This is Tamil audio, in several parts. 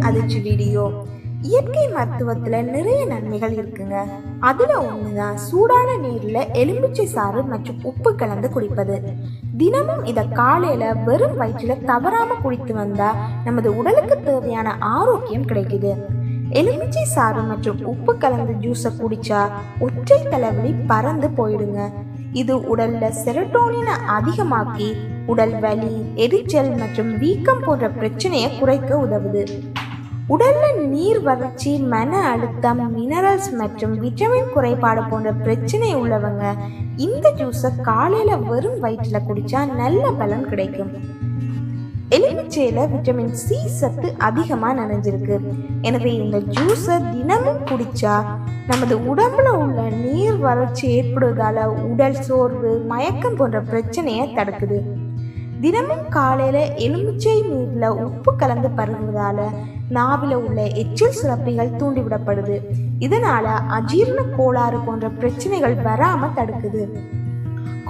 அதிர்ச்சி வீடியோ. இயற்கை மருத்துவத்துல நிறைய நன்மைகள் இருக்குங்க. அதுல ஒண்ணுதான் சூடான நீர்ல எலுமிச்சை சாறு மற்றும் உப்பு கலந்து குடிப்பது. தினமும் இத காலையில வெறும் வயிற்றுல தவறாம குடித்து வந்தா நமது உடலுக்கு தேவையான ஆரோக்கியம் கிடைக்குது. எலுமிச்சை சாறு மற்றும் உப்பு கலந்து ஜூஸை குடிச்சா ஒற்றை தலைவலி பறந்து போயிடுங்க. இது உடல்ல செரட்டோனினை அதிகமாக்கி உடல் வலி எரிச்சல் மற்றும் வீக்கம் போன்ற பிரச்சனையை குறைக்க உதவுது. உடல்ல நீர் வறட்சி மன அழுத்தம் மினரல்ஸ் மற்றும் விட்டமின் குறைபாடு போன்ற பிரச்சனை உள்ளவங்க இந்த ஜூஸை காலையில வெறும் வயிற்றுல குடிச்சா நல்ல பலன் கிடைக்கும். எலுமிச்சையில விட்டமின் சி சத்து அதிகமா நிறைஞ்சிருக்கு எனவே இந்த ஜூஸை தினமும் குடிச்சா நமது உடம்புல உள்ள நீர் வறட்சி ஏற்படுவதால உடல் சோர்வு மயக்கம் போன்ற பிரச்சனையை தடுக்குது. தினமும் காலையில எலுமிச்சை நீர்ல உப்பு கலந்து பருகுவதால நாவில உள்ள எச்சில் சுரப்பிகள் தூண்டிவிடப்படுது. இதனால அஜீரண கோளாறு போன்ற பிரச்சனைகள் வராம தடுக்குது.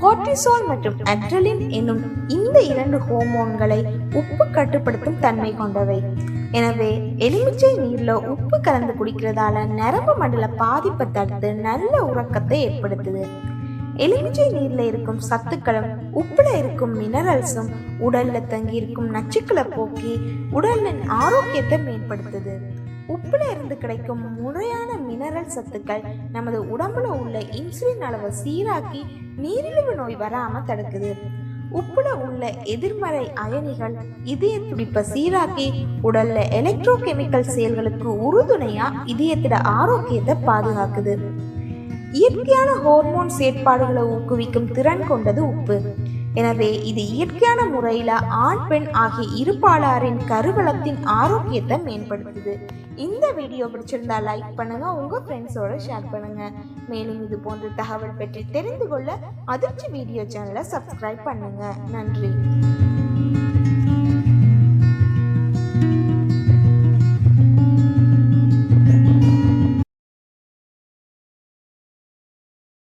கார்டிசோல் மற்றும் அட்ரலின் என்னும் இந்த இரண்டு ஹோமோன்களை உப்பு கட்டுப்படுத்தும் தன்மை கொண்டவை. எனவே எலுமிச்சை நீர்ல உப்பு கலந்து குடிக்கிறதால நரம்பு மண்டல பாதிப்பை தடுத்து நல்ல உறக்கத்தை ஏற்படுத்துது. எலுமிச்சை நீர்ல இருக்கும் சத்துக்களும் உப்புல இருக்கும் மினரல்ஸும் உடல்ல தங்கி இருக்கும் நச்சுக்களை போக்கி உடலின் ஆரோக்கியத்தை மேம்படுத்துது. உப்புல இருந்து கிடைக்கும் முறையான மினரல் சத்துக்கள் நமது உடம்புல உள்ள இன்சுலின் அளவை சீராக்கி நீரிழிவு நோய் வராம தடுக்குது. உப்புல உள்ள எதிர்மறை அயனிகள் இதய துடிப்பை சீராக்கி உடல்ல எலக்ட்ரோ கெமிக்கல் செயல்களுக்கு உறுதுணையா இதயத்திட ஆரோக்கியத்தை பாதுகாக்குது. இயற்கையான ஹார்மோன் செயற்பாடுகளை ஊக்குவிக்கும் திறன் கொண்டது உப்பு. எனவே இது இயற்கையான முறையில ஆண் பெண் ஆகிய இருபாலாரின் கருவளத்தின் ஆரோக்கியத்தை மேம்படுத்துது. இந்த வீடியோ பிடிச்சிருந்தா லைக் பண்ணுங்க உங்க ஃப்ரெண்ட்ஸோட ஷேர் பண்ணுங்க. மேலும் இது போன்ற தகவல் பற்றி தெரிந்து கொள்ள அதிர்ச்சி வீடியோ சேனலை சப்ஸ்கிரைப் பண்ணுங்க. நன்றி.